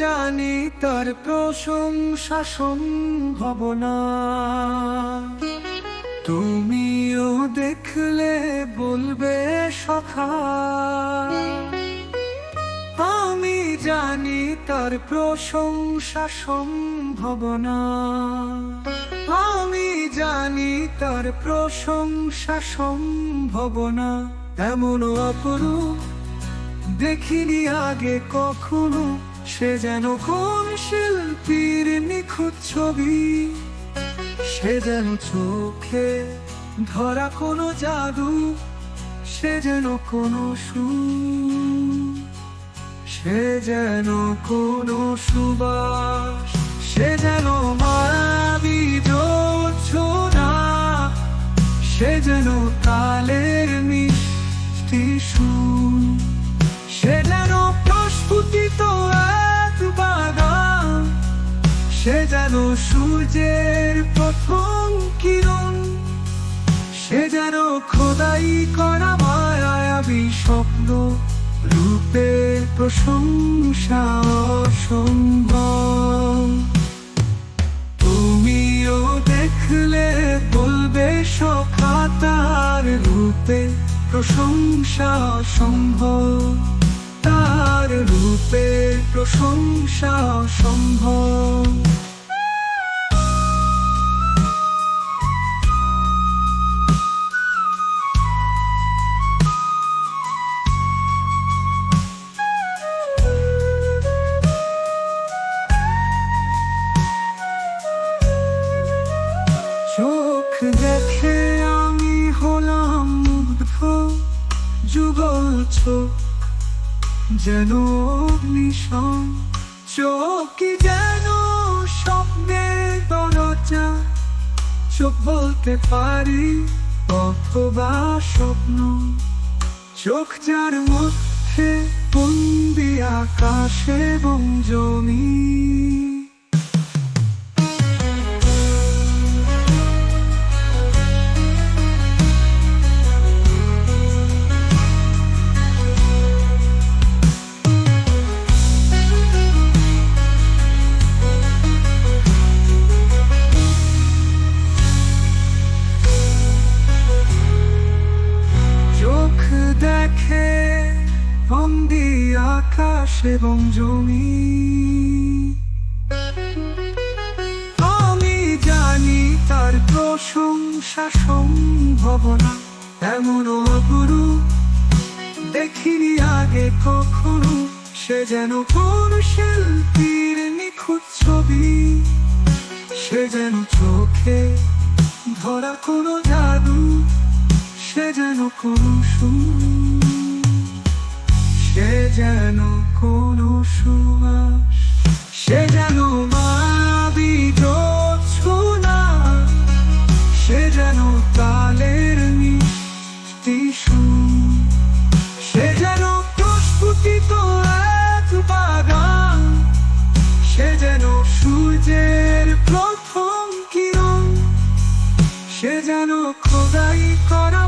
জানি তার প্রশংসা সম্ভব না। তুমিও দেখলে বলবে সখা। আমি জানি তার প্রশংসা সম্ভব না। আমি জানি তার প্রশংসা সম্ভব না। এমন অপরূপ দেখিনি আগে কখনো। সে যেন কোন শিল্পীর নিখুঁত ছবি? সে যেন চোখে ধরা কোনো জাদু? সে যেন কোনো সু সে যেন কোনো সুবাস? সে যেন মায়াবী জোছনা সে যেন সূর্যের প্রথম কিরণ, সে যেন খোদাই করা মায়াবী স্বপ্ন রূপের প্রশংসা অসম্ভব। তুমিও দেখলে বলবে সখাতার রূপে প্রশংসা সম্ভব তার রূপে প্রশংসা সম্ভব যুগল যেন অগ্নিশম চোখ কি যেন স্বপ্নের দরজা। চোখ বলতে পারি অথবা স্বপ্ন। চোখ যার মধ্যে বন্দি আকাশ এবং জমি। বন্দি আকাশ এবং জমি। আমি জানি তার প্রশংসা সম্ভব না এমন গুরু দেখিনি আগে কখনো সে যেন কোন শিল্পীর নিখুঁত ছবি। সে যেন চোখে ধরা কোনো জাদু, সে যেন কোনো সুর। যেন কোনো সুবাস, সে যেন তালের সে যেন বাগান, সে যেন প্রথম কিরণ, সে যেন খোদাই করা